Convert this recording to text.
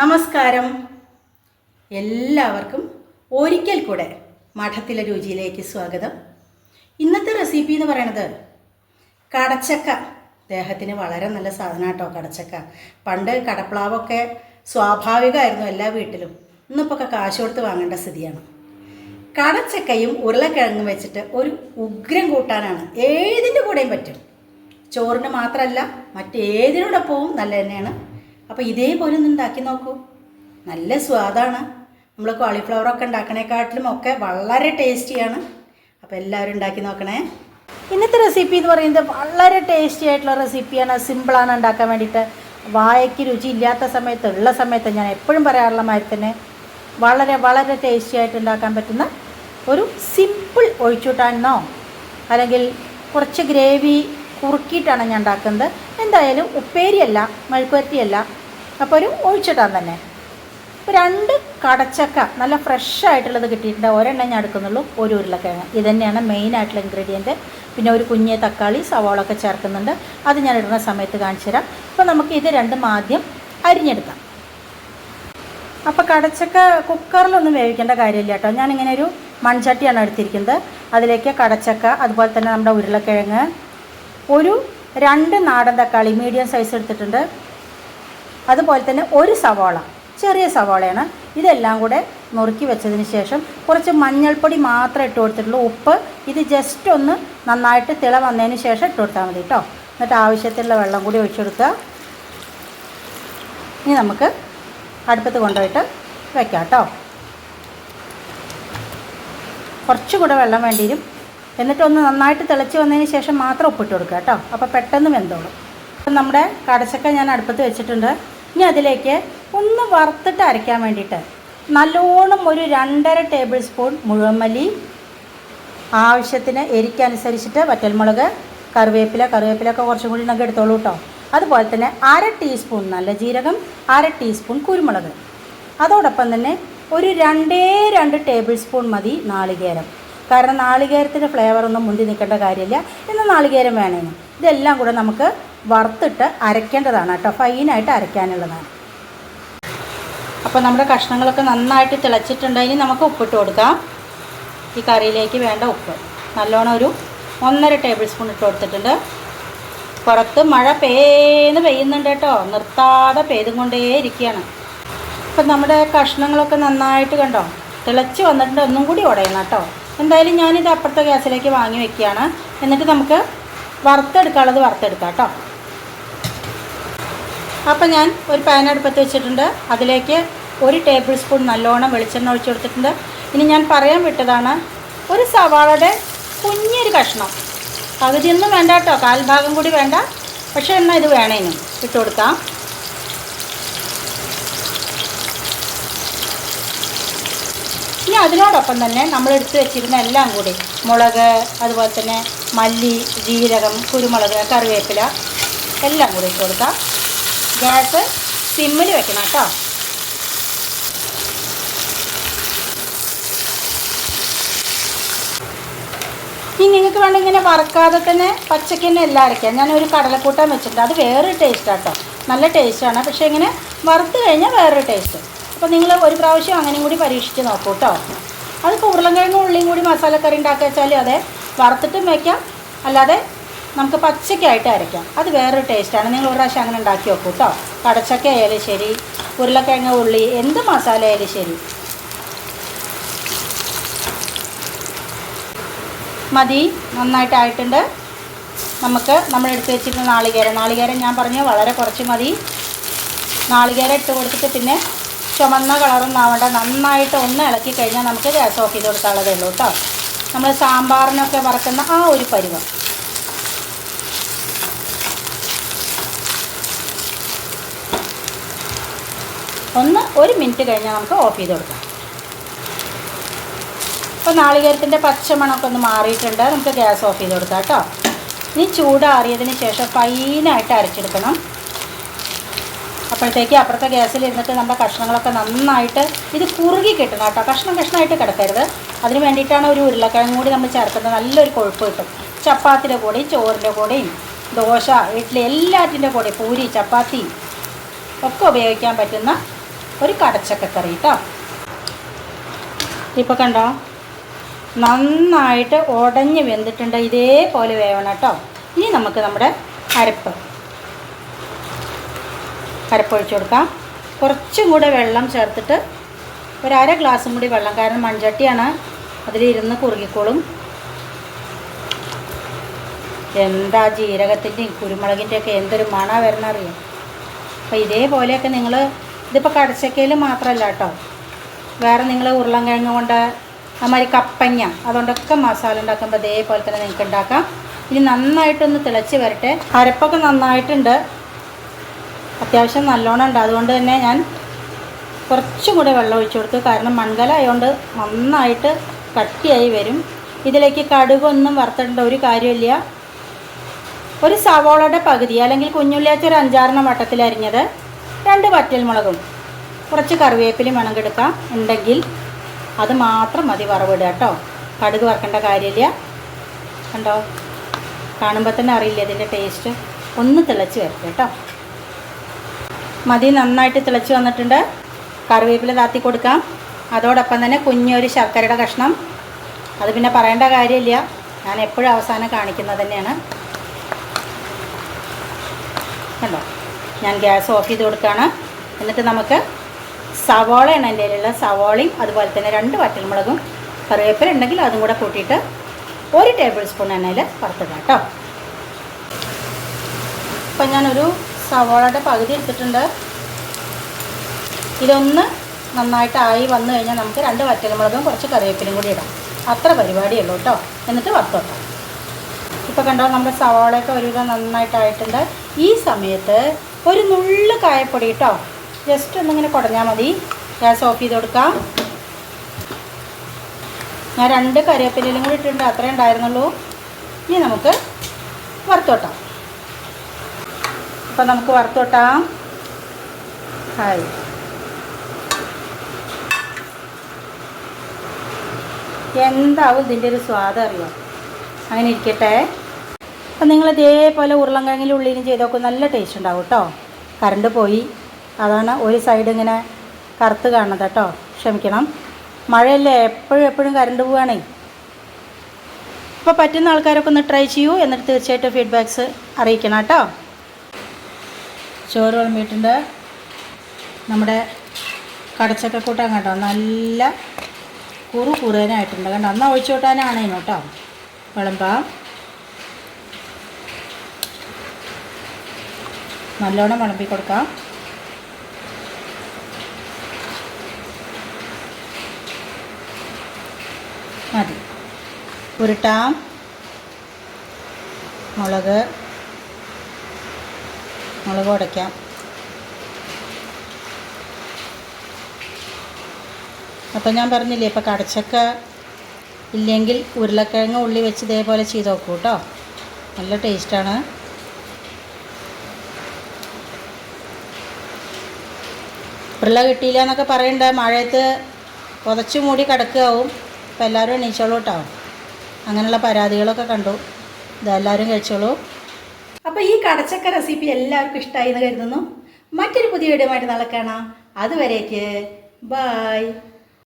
നമസ്കാരം. എല്ലാവർക്കും ഒരിക്കൽ കൂടെ മഠത്തിലെ രുചിയിലേക്ക് സ്വാഗതം. ഇന്നത്തെ റെസിപ്പി എന്ന് പറയണത് കടച്ചക്ക. ദേഹത്തിന് വളരെ നല്ല സാധനം കേട്ടോ കടച്ചക്ക. പണ്ട് കടപ്ലാവൊക്കെ സ്വാഭാവികമായിരുന്നു എല്ലാ വീട്ടിലും. ഇന്നിപ്പോൾ കാശ് കൊടുത്ത് വാങ്ങേണ്ട സ്ഥിതിയാണ്. കടച്ചക്കയും ഉരുളക്കിഴങ്ങും വെച്ചിട്ട് ഒരു ഉഗ്രം കൂട്ടാനാണ് ഏതിന്റെ കൂടെയും പറ്റും. ചോറിന് മാത്രമല്ല മറ്റേതിനോടൊപ്പവും നല്ല തന്നെയാണ് അപ്പോൾ ഇതേപോലെ ഒന്ന് ഉണ്ടാക്കി നോക്കൂ. നല്ല സ്വാദാണ്. നമ്മൾ കോളിഫ്ലവറൊക്കെ ഉണ്ടാക്കണേക്കാട്ടിലും ഒക്കെ വളരെ ടേസ്റ്റിയാണ്. അപ്പോൾ എല്ലാവരും ഉണ്ടാക്കി നോക്കണേ. ഇന്നത്തെ റെസിപ്പി എന്ന് പറയുന്നത് വളരെ ടേസ്റ്റി ആയിട്ടുള്ള റെസിപ്പിയാണ് സിമ്പിളാണ് ഉണ്ടാക്കാൻ വേണ്ടിയിട്ട്. വായയ്ക്ക് രുചി ഇല്ലാത്ത സമയത്ത് ഉള്ള സമയത്ത് ഞാൻ എപ്പോഴും പറയാറുള്ള മാതിരി തന്നെ വളരെ വളരെ ടേസ്റ്റി ആയിട്ട് ഉണ്ടാക്കാൻ പറ്റുന്ന ഒരു സിമ്പിൾ ഒഴിച്ചുകൂട്ടാനോ അല്ലെങ്കിൽ കുറച്ച് ഗ്രേവി കുറുക്കിയിട്ടാണ് ഞാൻ ഉണ്ടാക്കുന്നത്. എന്തായാലും ഉപ്പേരിയല്ല മെഴുക്കുവരട്ടിയല്ല. അപ്പോൾ ഒരു ഒഴിച്ചിട്ടാൻ തന്നെ. രണ്ട് കടച്ചക്ക നല്ല ഫ്രഷ് ആയിട്ടുള്ളത് കിട്ടിയിട്ടുണ്ട്. ഒരെണ്ണം ഞാൻ എടുക്കുന്നുള്ളൂ. ഒരു ഉരുളക്കിഴങ്ങ്. ഇത് തന്നെയാണ് മെയിൻ ആയിട്ടുള്ള ഇൻഗ്രീഡിയന്റ് പിന്നെ ഒരു കുഞ്ഞ് തക്കാളി സവാള ഒക്കെ ചേർക്കുന്നുണ്ട്. അത് ഞാൻ ഇടുന്ന സമയത്ത് കാണിച്ചു തരാം. അപ്പോൾ നമുക്ക് ഇത് രണ്ടും ആദ്യം അരിഞ്ഞെടുക്കാം. അപ്പോൾ കടച്ചക്ക കുക്കറിലൊന്നും വേവിക്കേണ്ട കാര്യമില്ല കേട്ടോ. ഞാനിങ്ങനെ ഒരു മൺചട്ടിയാണ് എടുത്തിരിക്കുന്നത്. അതിലേക്ക് കടച്ചക്ക അതുപോലെ തന്നെ നമ്മുടെ ഉരുളക്കിഴങ്ങ് ഒരു രണ്ട് നാടൻ തക്കാളി മീഡിയം സൈസ് എടുത്തിട്ടുണ്ട്. അതുപോലെ തന്നെ ഒരു സവാള ചെറിയ സവാളയാണ്. ഇതെല്ലാം കൂടെ നുറുക്കി വെച്ചതിന് ശേഷം കുറച്ച് മഞ്ഞൾപ്പൊടി മാത്രമേ ഇട്ട് കൊടുത്തിട്ടുള്ളൂ. ഉപ്പ് ഇത് ജസ്റ്റ് ഒന്ന് നന്നായിട്ട് തിള വന്നതിന് ശേഷം ഇട്ട് കൊടുത്താൽ മതി കേട്ടോ എന്നിട്ട് ആവശ്യത്തിലുള്ള വെള്ളം കൂടി ഒഴിച്ചു കൊടുക്കുക. ഇനി നമുക്ക് അടുപ്പത്ത് കൊണ്ടുപോയിട്ട് വെക്കാം കേട്ടോ കുറച്ചുകൂടെ വെള്ളം വേണ്ടി വരും എന്നിട്ട് ഒന്ന് നന്നായിട്ട് തിളച്ച് വന്നതിന് ശേഷം മാത്രം ഉപ്പിട്ട് കൊടുക്കുക കേട്ടോ. അപ്പോൾ പെട്ടെന്ന് വെന്തോളും. അപ്പം നമ്മുടെ കടച്ചക്ക ഞാൻ അടുപ്പത്ത് വെച്ചിട്ടുണ്ട്. ഇനി അതിലേക്ക് ഒന്ന് വറുത്തിട്ട് അരയ്ക്കാൻ വേണ്ടിയിട്ട് നല്ലോണം ഒരു രണ്ടര ടേബിൾ സ്പൂൺ മുഴുവമല്ലി ആവശ്യത്തിന് എരിക്കനുസരിച്ചിട്ട് വറ്റൽമുളക് കറിവേപ്പില കറിവേപ്പിലൊക്കെ കുറച്ചും കൂടി ഉണ്ടെങ്കിൽ എടുത്തോളൂ കേട്ടോ. അതുപോലെ തന്നെ അര ടീസ്പൂൺ നല്ല ജീരകം അര ടീസ്പൂൺ കുരുമുളക്. അതോടൊപ്പം തന്നെ ഒരു രണ്ടേ രണ്ട് ടേബിൾ സ്പൂൺ മതി നാളികേരം. കാരണം നാളികേരത്തിന്റെ ഫ്ലേവർ ഒന്നും മുന്തി നിൽക്കേണ്ട കാര്യമില്ല. എന്നാൽ നാളികേരം വേണേനും. ഇതെല്ലാം കൂടെ നമുക്ക് വറുത്തിട്ട് അരയ്ക്കേണ്ടതാണ് കേട്ടോ. ഫൈനായിട്ട് അരയ്ക്കാനുള്ളതാണ്. അപ്പോൾ നമ്മുടെ കഷ്ണങ്ങളൊക്കെ നന്നായിട്ട് തിളച്ചിട്ടുണ്ട്. ഇനി നമുക്ക് ഉപ്പിട്ട് കൊടുക്കാം. ഈ കറിയിലേക്ക് വേണ്ട ഉപ്പ്. നല്ലോണം ഒരു ഒന്നര ടേബിൾ സ്പൂൺ ഇട്ട് കൊടുത്തിട്ടുണ്ട്. പുറത്ത് മഴ പേന്ന് പെയ്യുന്നുണ്ട് കേട്ടോ. നിർത്താതെ പെയ്തും കൊണ്ടേ ഇരിക്കുകയാണ്. അപ്പം നമ്മുടെ കഷ്ണങ്ങളൊക്കെ നന്നായിട്ട് കണ്ടോ? തിളച്ച് വന്നിട്ടുണ്ട്. ഒന്നും കൂടി ഉടയണം കേട്ടോ. എന്തായാലും ഞാനിത് അപ്പുറത്തെ ഗ്യാസിലേക്ക് വാങ്ങി വെക്കുകയാണ്. എന്നിട്ട് നമുക്ക് വറുത്തെടുക്കാനുള്ളത് വറുത്തെടുക്കാം കേട്ടോ. അപ്പം ഞാൻ ഒരു പാൻ അടുപ്പത്ത് വെച്ചിട്ടുണ്ട്. അതിലേക്ക് ഒരു ടേബിൾ സ്പൂൺ നല്ലോണം വെളിച്ചെണ്ണ ഒഴിച്ചു കൊടുത്തിട്ടുണ്ട്. ഇനി ഞാൻ പറയാൻ വിട്ടതാണ് ഒരു സവാളയുടെ കുഞ്ഞൊരു കഷ്ണം. പകുതിയൊന്നും വേണ്ട കേട്ടോ. കാൽഭാഗം കൂടി വേണ്ട. പക്ഷേ എന്നാൽ ഇത് വേണേനും. ഇട്ട് കൊടുക്കാം. ഇനി അതിനോടൊപ്പം തന്നെ നമ്മൾ എടുത്ത് വെച്ചിരുന്ന എല്ലാം കൂടി മുളക് അതുപോലെ തന്നെ മല്ലി ജീരകം കുരുമുളക് കറിവേപ്പില എല്ലാം കൂടി ഇട്ട് കൊടുക്കാം. ഗ്യാസ് സിമ്മിൽ വെക്കണം കേട്ടോ. ഇനി നിങ്ങൾക്ക് വേണ്ട ഇങ്ങനെ വറക്കാതെ തന്നെ പച്ചയ്ക്ക് തന്നെ എല്ലാം അരയ്ക്കാം. ഞാനൊരു കടലക്കൂട്ടാൻ വെച്ചിട്ടുണ്ട്. അത് വേറൊരു ടേസ്റ്റ് കേട്ടോ. നല്ല ടേസ്റ്റാണ് പക്ഷേ ഇങ്ങനെ വറുത്ത് കഴിഞ്ഞാൽ വേറൊരു ടേസ്റ്റ് അപ്പോൾ നിങ്ങൾ ഒരു പ്രാവശ്യം അങ്ങനെയും കൂടി പരീക്ഷിച്ച് നോക്കൂ കേട്ടോ അതിപ്പോൾ ഉരുളൻകിഴങ്ങും ഉള്ളിയും കൂടി മസാലക്കറി ഉണ്ടാക്കി വെച്ചാൽ അതെ വറുത്തിട്ടും വയ്ക്കാം അല്ലാതെ നമുക്ക് പച്ചയ്ക്കായിട്ട് അരയ്ക്കാം അത് വേറൊരു ടേസ്റ്റാണ് നിങ്ങൾ ഒരു പ്രാവശ്യം അങ്ങനെ ഉണ്ടാക്കി നോക്കൂ കേട്ടോ കടച്ചക്ക ആയാലും ശരി ഉരുളക്കിഴങ്ങ് ഉള്ളി എന്ത് മസാല ആയാലും ശരി. മതി നന്നായിട്ടായിട്ടുണ്ട്. നമുക്ക് നമ്മൾ എടുത്ത് വെച്ചിരുന്ന നാളികേരം. നാളികേരം ഞാൻ പറഞ്ഞു വളരെ കുറച്ച് മതി. നാളികേരം ഇട്ട് കൊടുത്തിട്ട് പിന്നെ ചുമന്ന കളറൊന്നും ആവേണ്ട. നന്നായിട്ട് ഒന്ന് ഇളക്കി കഴിഞ്ഞാൽ നമുക്ക് ഗ്യാസ് ഓഫ് ചെയ്ത് കൊടുക്കാനുള്ളതേ ഉള്ളൂ കേട്ടോ നമ്മൾ സാമ്പാറിനൊക്കെ വറക്കുന്ന ആ ഒരു പരുവം. ഒന്ന് ഒരു മിനിറ്റ് കഴിഞ്ഞാൽ നമുക്ക് ഓഫ് ചെയ്ത് കൊടുക്കാം. അപ്പോൾ നാളികേരത്തിന്റെ പച്ചമണമൊക്കെ ഒന്ന് മാറിയിട്ടുണ്ട്. നമുക്ക് ഗ്യാസ് ഓഫ് ചെയ്ത് കൊടുക്കാം കേട്ടോ ഇനി ചൂടാറിയതിന് ശേഷം ഫൈനായിട്ട് അരച്ചെടുക്കണം. അപ്പോഴത്തേക്ക് അപ്പുറത്തെ ഗ്യാസിൽ ഇരുന്നിട്ട് നമ്മുടെ കഷ്ണങ്ങളൊക്കെ നന്നായിട്ട് ഇത് കുറുകി കിട്ടണം കേട്ടോ. കഷ്ണം കഷ്ണമായിട്ട് കിടക്കരുത്. അതിന് വേണ്ടിയിട്ടാണ് ഒരു ഉരുളക്കിഴങ്ങ് കൂടി നമ്മൾ ചേർക്കുന്നത്. നല്ലൊരു കൊഴുപ്പ് കിട്ടും. ചപ്പാത്തിന്റെ കൂടെയും ചോറിന്റെ കൂടെയും ദോശ ഇഡ്ഡലി എല്ലാറ്റിന്റെ കൂടെ പൂരി ചപ്പാത്തി ഒക്കെ ഉപയോഗിക്കാൻ പറ്റുന്ന ഒരു കടച്ചക്ക കറി കേട്ടോ. ഇപ്പോൾ കണ്ടോ? നന്നായിട്ട് ഉടഞ്ഞ് വെന്തിട്ടുണ്ട്. ഇതേപോലെ വേവണം കേട്ടോ. ഇനി നമുക്ക് നമ്മുടെ അരപ്പ്. അരപ്പൊഴിച്ച് കൊടുക്കാം. കുറച്ചും കൂടെ വെള്ളം ചേർത്തിട്ട് ഒരു അര ഗ്ലാസും കൂടി വെള്ളം. കാരണം മൺചട്ടിയാണ് അതിലിരുന്ന് കുറുകിക്കോളും. എന്താ ജീരകത്തിന്റെയും കുരുമുളകിന്റെയൊക്കെ എന്തൊരു മണ വരണ അറിയാം അപ്പോൾ ഇതേപോലെയൊക്കെ നിങ്ങൾ ഇതിപ്പോൾ കടച്ചക്കയിൽ മാത്രമല്ല കേട്ടോ. വേറെ നിങ്ങൾ ഉരുളൻകിഴങ്ങ് കൊണ്ട് അമ്മാതിരി കപ്പങ്ങ അതുകൊണ്ടൊക്കെ മസാല ഉണ്ടാക്കുമ്പോൾ ഇതേപോലെ തന്നെ നിങ്ങൾക്ക് ഉണ്ടാക്കാം. ഇനി നന്നായിട്ടൊന്ന് തിളച്ച് വരട്ടെ. അരപ്പൊക്കെ നന്നായിട്ടുണ്ട്. അത്യാവശ്യം നല്ലോണം ഉണ്ട്. അതുകൊണ്ട് തന്നെ ഞാൻ കുറച്ചും കൂടെ വെള്ളം ഒഴിച്ചു കൊടുത്തു കാരണം മൺകല ആയതുകൊണ്ട് നന്നായിട്ട് കട്ടിയായി വരും. ഇതിലേക്ക് കടുകൊന്നും വറുത്തിട്ടുണ്ട് ഒരു കാര്യമില്ല. ഒരു സവോളയുടെ പകുതി അല്ലെങ്കിൽ കുഞ്ഞുള്ളിയാച്ച ഒരു അഞ്ചാറിന വട്ടത്തിൽ അരിഞ്ഞത് രണ്ട് വറ്റൽമുളകും കുറച്ച് കറിവേപ്പിലും വേണമെങ്കിൽ ഉണ്ടെങ്കിൽ അത് മാത്രം മതി വറവിടുക കേട്ടോ. കടുക് വറക്കേണ്ട കാര്യമില്ല. കണ്ടോ? കാണുമ്പോൾ തന്നെ അറിയില്ല ഇതിന്റെ ടേസ്റ്റ് ഒന്ന് തിളച്ച് വരട്ടെ കേട്ടോ. മതി നന്നായിട്ട് തിളച്ച് വന്നിട്ടുണ്ട്. കറിവേപ്പില താത്തി കൊടുക്കാം. അതോടൊപ്പം തന്നെ കുഞ്ഞൊരു ശർക്കരയുടെ കഷ്ണം. അത് പിന്നെ പറയേണ്ട കാര്യമില്ല. ഞാൻ എപ്പോഴും അവസാനം കാണിക്കുന്നത് തന്നെയാണ്. കണ്ടോ? ഞാൻ ഗ്യാസ് ഓഫ് ചെയ്ത് കൊടുക്കുകയാണ്. എന്നിട്ട് നമുക്ക് സവോളയാണ് എന്റെ കയ്യിലുള്ള സവോളയും അതുപോലെ തന്നെ രണ്ട് വറ്റൽമുളകും കറിവേപ്പില ഉണ്ടെങ്കിൽ അതും കൂടെ കൂട്ടിയിട്ട് ഒരു ടേബിൾ സ്പൂൺ എണ്ണയിൽ വറുത്തിടാം കേട്ടോ. അപ്പം ഞാനൊരു സവോളയുടെ പകുതി എടുത്തിട്ടുണ്ട്. ഇതൊന്ന് നന്നായിട്ട് ആയി വന്നു കഴിഞ്ഞാൽ നമുക്ക് രണ്ട് വറ്റൽമുളകും കുറച്ച് കറിവേപ്പിലും കൂടി ഇടാം. അത്ര പരിപാടിയുള്ളൂ കേട്ടോ. എന്നിട്ട് വറുത്തോട്ടാം. ഇപ്പോൾ കണ്ടോ നമ്മുടെ സവാളയൊക്കെ ഒരുവിധം നന്നായിട്ടായിട്ടുണ്ട്. ഈ സമയത്ത് ഒരു നുള്ളു കായപ്പൊടി കേട്ടോ. ജസ്റ്റ് ഒന്നിങ്ങനെ കുടഞ്ഞാൽ മതി. ഗ്യാസ് ഓഫ് ചെയ്ത് കൊടുക്കാം. ഞാൻ രണ്ട് കറിവേപ്പിലും കൂടി ഇട്ടിട്ടുണ്ട്. അത്രേ ഉണ്ടായിരുന്നുള്ളൂ. ഇനി നമുക്ക് വറുത്തോട്ടാം. അപ്പോൾ നമുക്ക് വറുത്തോട്ടാം. ഹായ്. എന്താവും ഇതിന്റെ ഒരു സ്വാദം അറിയാം? അങ്ങനെ ഇരിക്കട്ടെ. അപ്പം നിങ്ങൾ ഇതേപോലെ ഉരുളൻകിഴങ്ങിന്റെ ഉള്ളിലും നോക്കും നല്ല ടേസ്റ്റ് ഉണ്ടാവും കേട്ടോ കറണ്ട് പോയി. അതാണ് ഒരു സൈഡ് ഇങ്ങനെ കറുത്ത് കാണുന്നത് കേട്ടോ ക്ഷമിക്കണം. മഴയല്ലേ എപ്പോഴും എപ്പോഴും കറണ്ട് പോവുകയാണേ അപ്പോൾ പറ്റുന്ന ആൾക്കാരൊക്കെ ഒന്ന് ട്രൈ ചെയ്യൂ എന്നിട്ട് തീർച്ചയായിട്ടും ഫീഡ്ബാക്ക്സ് അറിയിക്കണം കേട്ടോ ചോറ് വിളമ്പിയിട്ടുണ്ട്. നമ്മുടെ കടച്ചക്ക കൂട്ടാൻ കേട്ടോ നല്ല കുറു കുറുകനായിട്ടുണ്ട് കണ്ടോ? എന്നാൽ ഒഴിച്ചു കൂട്ടാനാണ് കേട്ടോ. വിളമ്പാം. നല്ലോണം വിളമ്പി കൊടുക്കാം. മതി. ഉരുട്ടാം. മുളക്. മുളക് ഉടയ്ക്കാം അപ്പം ഞാൻ പറഞ്ഞില്ലേ ഇപ്പം കടച്ചക്ക ഇല്ലെങ്കിൽ ഉരുളക്കിഴങ്ങ് ഉള്ളി വെച്ച് ഇതേപോലെ ചെയ്ത് നോക്കൂ കേട്ടോ നല്ല ടേസ്റ്റാണ് ഉരുള കിട്ടിയില്ല എന്നൊക്കെ പറയണ്ട മഴയത്ത് പുതച്ചു മൂടി കിടക്കുകയാവും അപ്പം എല്ലാവരും എണീച്ചോളൂ കേട്ടോ അങ്ങനെയുള്ള പരാതികളൊക്കെ കണ്ടു. ഇതെല്ലാവരും കഴിച്ചോളൂ. അപ്പോൾ ഈ കടച്ചക്ക റെസിപ്പി എല്ലാവർക്കും ഇഷ്ടമായി എന്ന് കരുതുന്നു. മറ്റൊരു പുതിയ വീഡിയോ ആയിട്ട് നാളെ കാണാം. അതുവരേക്ക് ബായ്